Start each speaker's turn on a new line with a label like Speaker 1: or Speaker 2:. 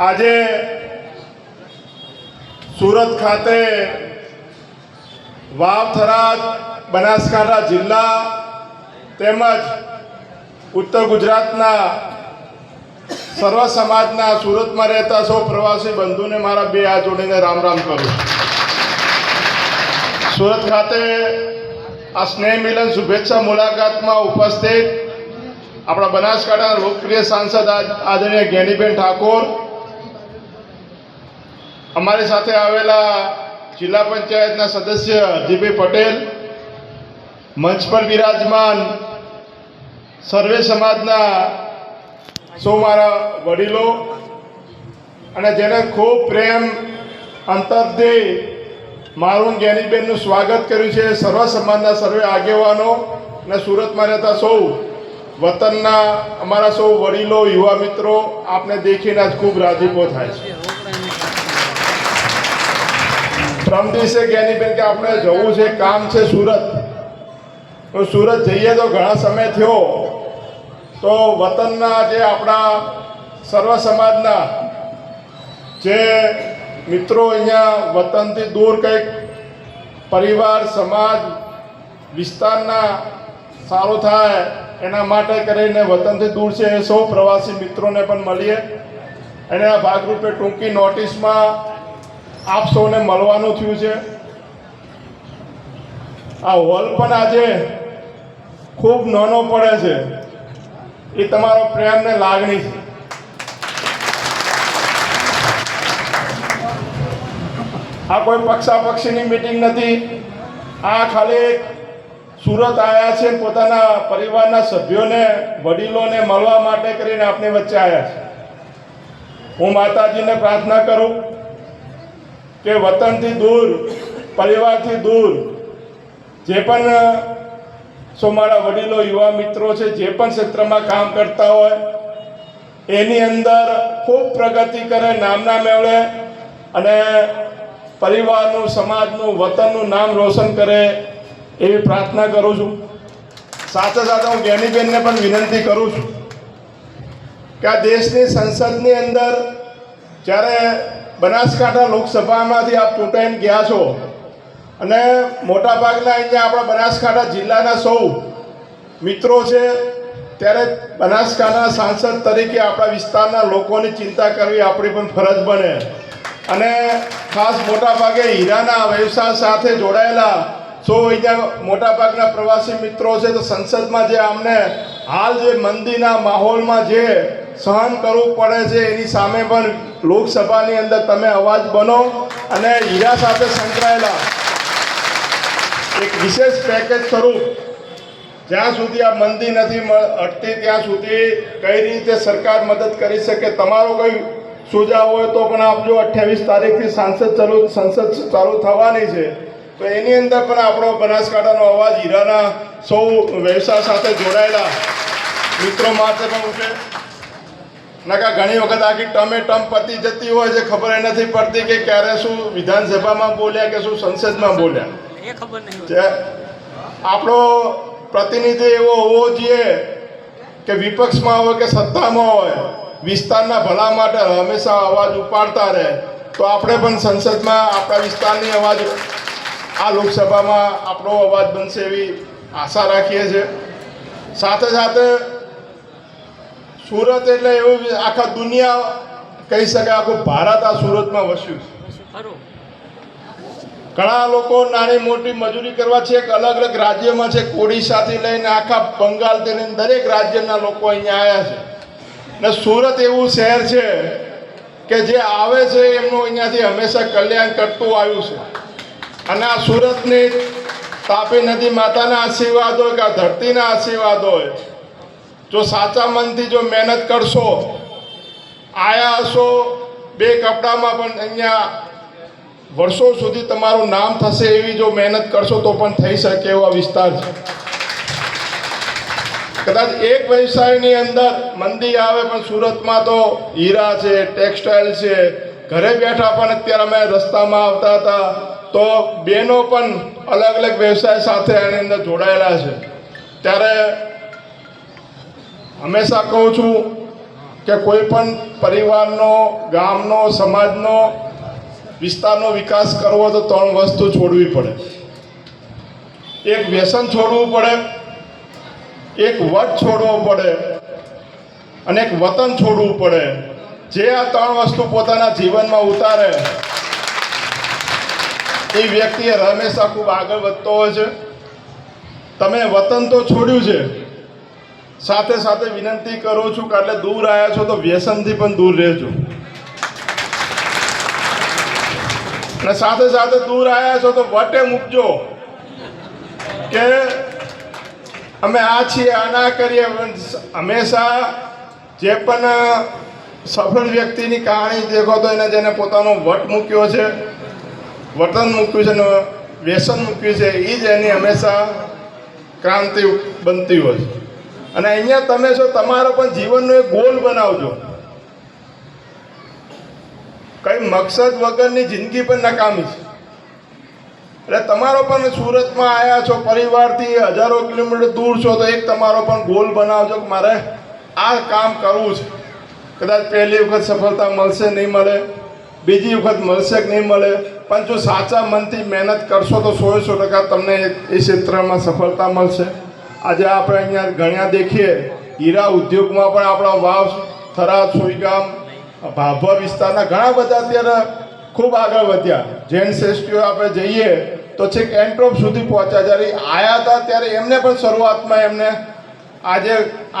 Speaker 1: આજે સુરત ખાતે વાવ થરાદ બનાસકાંઠા જિલ્લા તેમજ ઉત્તર ગુજરાતના સર્વ સમાજના સુરતમાં રહેતા સૌ પ્રવાસી બંધુને મારા બે હાથ જોડીને રામ રામ કરું સુરત ખાતે આ સ્નેહ મિલન શુભેચ્છા મુલાકાતમાં ઉપસ્થિત આપણા બનાસકાંઠાના લોકપ્રિય સાંસદ આદ- આદરણીય જ્ઞાનીબેન ઠાકોર, અમારી સાથે આવેલા જિલ્લા પંચાયતના સદસ્ય હરજીભાઈ પટેલ, મંચ પર બિરાજમાન સર્વે સમાજના સૌ મારા વડીલો અને જેને ખૂબ પ્રેમ, અંતરથી મારું જ્ઞાનીબેનનું સ્વાગત કર્યું છે. સર્વ સમાજના સર્વે આગેવાનો અને સુરતમાં રહેતા સૌ વતનના અમારા સૌ વડીલો, યુવા મિત્રો, આપને દેખીને આજ ખૂબ રાજીપો થાય છે. પ્રમ દિવસે જ્ઞાનીબેન કે આપણે જવું છે, કામ છે સુરત. તો સુરત જઈએ તો ઘણા સમય થયો. તો વતનના જે આપણા સર્વ સમાજના જે મિત્રો અહીંયા વતનથી દૂર કંઈક પરિવાર, સમાજ વિસ્તારના સારું થાય એના માટે કરીને વતનથી દૂર છે એ સૌ પ્રવાસી મિત્રોને પણ મળીએ. એને આ ભાગરૂપે ટૂંકી નોટિસમાં આપ સૌને મળવાનું થયું છે. આ હોલ પણ આજે ખૂબ નાનો પડે છે. એ તમારો પ્રેમ ને લાગણી છે. આ કોઈ પક્ષા પક્ષીની મિટિંગ નથી. આ ખાલી સુરત આવ્યા છે પોતાના પરિવારના સભ્યોને, વડીલોને મળવા માટે કરીને આપની વચ્ચે આવ્યા છે. હું માતાજીને પ્રાર્થના કરું કે વતનથી દૂર, પરિવારથી દૂર, જે પણ સો મારા વડીલો, યુવા મિત્રો છે, જે પણ ક્ષેત્રમાં કામ કરતા હોય, એની અંદર ખૂબ પ્રગતિ કરે, નામના મેળવે અને પરિવારનું, સમાજનું, વતનનું નામ રોશન કરે. એવી પ્રાર્થના કરું છું. સાથે સાથે હું જ્ઞાનીબેનને પણ વિનંતી કરું છું કે આ દેશની સંસદની અંદર જ્યારે બનાસકાંઠા લોકસભામાંથી આપ ચૂંટાઈને ગયા છો અને મોટાભાગના અહીંયા આપણા બનાસકાંઠા જિલ્લાના સૌ મિત્રો છે, ત્યારે બનાસકાંઠાના સાંસદ તરીકે આપણા વિસ્તારના લોકોની ચિંતા કરવી આપણી પણ ફરજ બને. અને ખાસ મોટાભાગે હીરાના વ્યવસાય સાથે જોડાયેલા સૌ અહીંયા મોટાભાગના પ્રવાસી મિત્રો છે, તો સંસદમાં જે અમને હાલ જે મંદીના માહોલમાં જે સહન કરવું પડે છે, એની સામે પણ લોકસભાની અંદર તમે અવાજ બનો અને હીરા સાથે સંકળાયેલા એક વિશેષ પેકેજ સ્વરૂપ જ્યાં સુધી આ મંદી નથી અટતી, ત્યાં સુધી કઈ રીતે સરકાર મદદ કરી શકે, તમારો કોઈ સુઝાવ હોય તો પણ આપજો અઠ્યાવીસ તારીખથી સાંસદ ચાલુ, સંસદ ચાલુ થવાની છે તો એની અંદર પણ આપણો બનાસકાંઠાનો અવાજ હીરાના સૌ વ્યવસાય સાથે જોડાયેલા મિત્રો માટે પણ ઉઠે. નકા ઘણી વખત આખી ટમે ટમ પતી જતી હોય છે ખબર એ નથી પડતી કે ક્યારે શું વિધાનસભામાં બોલ્યા કે શું સંસદમાં બોલ્યા.
Speaker 2: એ ખબર નહીં
Speaker 1: આપણો પ્રતિનિધિ એવો હોવો જોઈએ કે વિપક્ષમાં હોય કે સત્તામાં હોય વિસ્તારના ભલા માટે હંમેશા અવાજ ઉપાડતા રહે. તો આપણે પણ સંસદમાં આપણા વિસ્તારની અવાજ આ લોકસભામાં આપણો અવાજ બનશે એવી આશા રાખીએ છીએ. સાથે સાથે સુરત એટલે એવું આખા દુનિયા કહી શકાય આખું ભારત આ સુરતમાં વસ્યું છે. ઘણા લોકો નાની મોટી મજૂરી કરવા છે અલગ અલગ રાજ્યમાં છે ઓડિશાથી લઈને આખા બંગાળથી લઈને દરેક રાજ્યના લોકો અહીંયા આવ્યા છે. ને સુરત એવું શહેર છે કે જે આવે છે એમનું અહીંયાથી હંમેશા કલ્યાણ કરતું આવ્યું છે. અને આ સુરતની તાપી નદી માતાના આશીર્વાદ હોય કે આ ધરતીના આશીર્વાદ હોય, જો સાચા મનથી જો મહેનત કરશો, આયા હશો, બે કપડામાં પણ અહીંયા વર્ષો સુધી તમારું નામ થશે એવી જો મહેનત કરશો તો પણ થઈ શકે એવા વિસ્તાર છે. કદાચ એક વ્યવસાયની અંદર મંદી આવે પણ સુરતમાં તો હીરા છે, ટેક્સટાઇલ છે, ઘરે બેઠા પણ અત્યારે અમે રસ્તામાં આવતા હતા તો બહેનો પણ અલગ અલગ વ્યવસાય સાથે એની અંદર જોડાયેલા છે. ત્યારે હંમેશા કહું છું કે કોઈ પણ પરિવારનો, ગામનો, સમાજનો વિસ્તારનો વિકાસ કરવો તો ત્રણ વસ્તુ છોડવી પડે. એક વ્યસન છોડવું પડે, એક વટ છોડવો પડે અને એક વતન છોડવું પડે. જે આ ત્રણ વસ્તુ પોતાના જીવનમાં ઉતારે એ વ્યક્તિ હંમેશા ખૂબ આગળ વધતો હોય છે. તમે વતન તો છોડ્યું છે. સાથે સાથે વિનંતી કરું છું કે એટલે દૂર આવ્યા છો તો વ્યસનથી પણ દૂર રહેજો. અને સાથે સાથે દૂર આવ્યા છો તો વટે મૂકજો કે અમે આ છીએ, આ ના કરીએ. હંમેશા જે પણ સફળ વ્યક્તિની કહાણી દેખો તો એને જેને પોતાનો વટ મૂક્યો છે વતન મૂક્યું છે ને વ્યસન મૂક્યું છે એ જ એની હંમેશા ક્રાંતિ બનતી હોય છે. અને અહીંયા તમે છો, તમારો પણ જીવનનો એક ગોલ બનાવજો. કઈ મકસદ વગરની જિંદગી પણ નકામી છે. એટલે તમારો પણ સુરતમાં આવ્યા છો, પરિવારથી હજારો કિલોમીટર દૂર છો, તો એક તમારો પણ ગોલ બનાવજો કે મારે આ કામ કરવું છે. કદાચ પહેલી વખત સફળતા મળશે, નહીં મળે. બીજી વખત મળશે કે નહીં મળે. પણ જો સાચા મનથી મહેનત કરશો તો સો સો ટકા તમને એ ક્ષેત્રમાં સફળતા મળશે. આજે આપણે અહીંયા ગણ્યા દેખીએ, હીરા ઉદ્યોગમાં પણ આપણા વાવ, થરાદ, સોઈગામ ભાભા વિસ્તારના ઘણા બધા અત્યારે ખૂબ આગળ વધ્યા. જૈન શ્રેષ્ઠીઓ આપણે જઈએ તો છેક એન્ટ્રોપ સુધી પહોંચ્યા. જ્યારે આવ્યા હતા ત્યારે એમને પણ શરૂઆતમાં એમને આજે